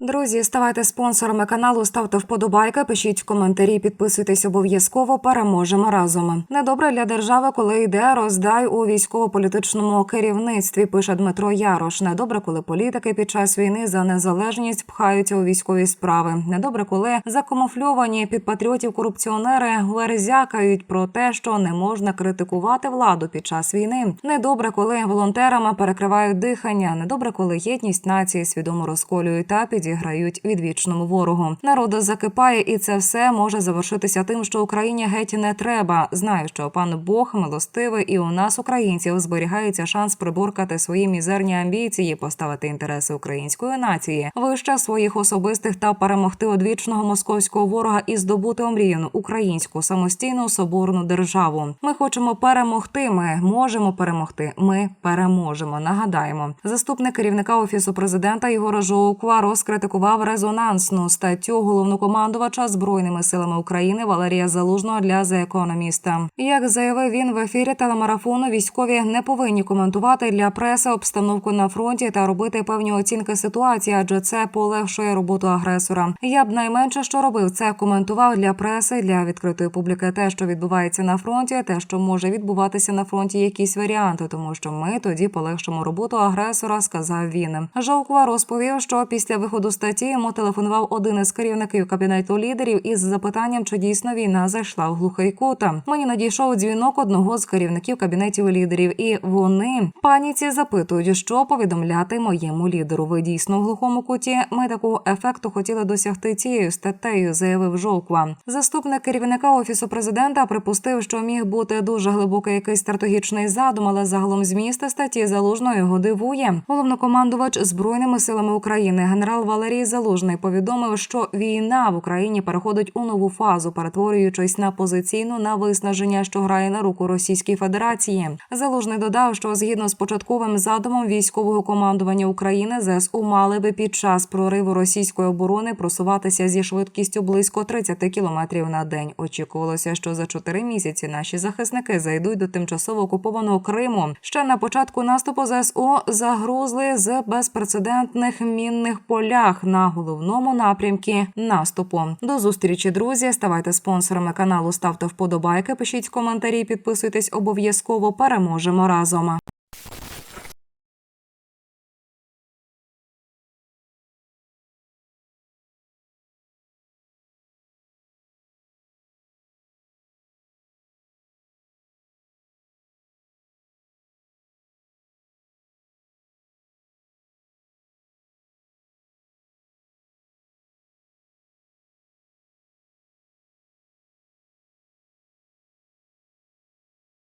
Друзі, ставайте спонсорами каналу, ставте вподобайки, пишіть в коментарі, підписуйтесь обов'язково. Переможемо разом. Недобре для держави, коли йде роздай у військово-політичному керівництві. Пише Дмитро Ярош. Недобре, коли політики під час війни за незалежність пхаються у військові справи. Недобре, коли закамуфльовані під патріотів корупціонери верзякають про те, що не можна критикувати владу під час війни. Недобре, коли волонтерами перекривають дихання. Недобре, коли єдність нації свідомо розколюють та підіграють відвічному ворогу. Народ закипає, і це все може завершитися тим, що Україні геть не треба. Знаю, що пан Бог милостивий, і у нас, українців, зберігається шанс приборкати свої мізерні амбіції, поставити інтереси української нації вище своїх особистих та перемогти одвічного московського ворога і здобути омріяну українську самостійну соборну державу. Ми хочемо перемогти. Ми можемо перемогти. Ми переможемо. Нагадаємо, заступник керівника офісу президента Ігора Жоуква розкритикував резонансну статтю головнокомандувача збройними силами України Валерія Залужного для The Economist. Як заявив він в ефірі телемарафону, військові не повинні коментувати для преси обстановку на фронті та робити певні оцінки ситуації, адже це полегшує роботу агресора. Я б найменше що робив, це коментував для преси, для відкритої публіки те, що відбувається на фронті, те, що може відбуватися на фронті, якісь варіанти, тому що ми тоді полегшимо роботу агресора, сказав він. Жовква розповів, що після виходу статті йому телефонував один із керівників кабінету лідерів із запитанням, чи дійсно війна зайшла в глухий кут. Мені надійшов дзвінок одного з керівників кабінетів лідерів, і вони паніці запитують, що повідомляти моєму лідеру. Ви дійсно в глухому куті. Ми такого ефекту хотіли досягти цією статтею, заявив Жовква. Заступник керівника офісу президента припустив, що міг бути дуже глибокий якийсь стратегічний задум, але загалом зміст статті залужно його дивує. Головнокомандувач збройними силами України генерал Валерій Залужний повідомив, що війна в Україні переходить у нову фазу, перетворюючись на позиційну на виснаження, що грає на руку Російській Федерації. Залужний додав, що згідно з початковим задумом військового командування України ЗСУ мали би під час прориву російської оборони просуватися зі швидкістю близько 30 кілометрів на день. Очікувалося, що за чотири місяці наші захисники зайдуть до тимчасово окупованого Криму. Ще на початку наступу ЗСУ загрузли з безпрецедентних мінних полях на головному напрямку наступу. До зустрічі, друзі. Ставайте спонсорами каналу, ставте вподобайки, пишіть коментарі, підписуйтесь обов'язково. Переможемо разом.